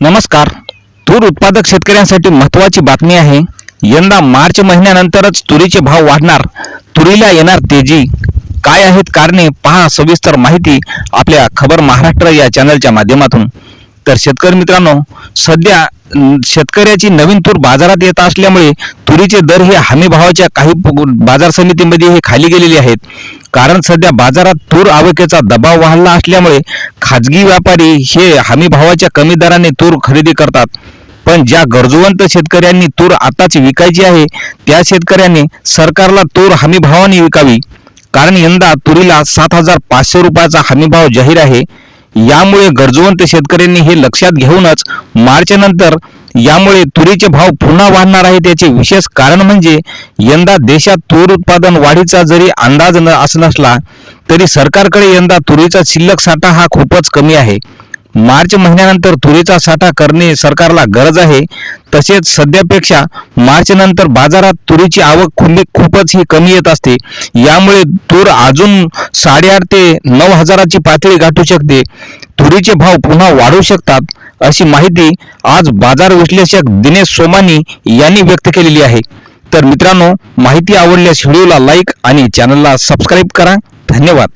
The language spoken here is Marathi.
नमस्कार. तूर उत्पादक शेतकऱ्यांसाठी महत्त्वाची बातमी आहे. यंदा मार्च महिन्यानंतरच तुरीचे भाव वाढणार. तुरीला येणार तेजी. काय आहेत कारणे पहा सविस्तर माहिती आपल्या खबर महाराष्ट्र या चॅनलच्या माध्यमातून. तर शेतकरी मित्रांनो सध्या शेतकऱ्याची नवीन तूर बाजारात येत असल्यामुळे तुरीचे दर हे हमी भावाच्या काही बाजार समितीमध्ये हे खाली गेलेले आहेत. कारण सध्या बाजारात तूर आवकेचा दबाव वाढला असल्यामुळे खाजगी व्यापारी हे हमी भावाच्या कमी दराने तूर खरेदी करतात. पण ज्या गरजवंत शेतकऱ्यांनी तूर आताच विकायची आहे त्या शेतकऱ्यांनी सरकारला तूर हमी भावाने विकावी. कारण यंदा तुरीला सात हजार पाचशे रुपयाचा हमीभाव जाहीर आहे. यामुळे गरजवंत शेतकऱ्यांनी हे लक्षात घेऊनच मार्चनंतर नंतर यामुळे तुरीचे भाव पुन्हा वाढणार आहेत. याचे विशेष कारण म्हणजे यंदा देशात तूर उत्पादन वाढीचा जरी अंदाज न असं नसला तरी सरकारकडे यंदा तुरीचा शिल्लक साठा हा खूपच कमी आहे. मार्च महिन्यानंतर तुरीचा साठा करणे सरकारला गरज आहे. तसेच सध्यापेक्षा मार्च नंतर बाजारात तुरीची आवक खुली खूपच ही कमी येत असते. यामुळे तूर अजून साडेआठ ते नऊ हजाराची पातळी गाठू शकते. तुरीचे भाव पुन्हा वाढू शकतात. अशी माहिती आज बाजार विश्लेषक दिनेश सोमानी यांनी व्यक्त केलेली आहे. तर मित्रांनो माहिती आवडल्यास व्हिडिओला लाईक आणि चॅनलला सबस्क्राईब करा. धन्यवाद.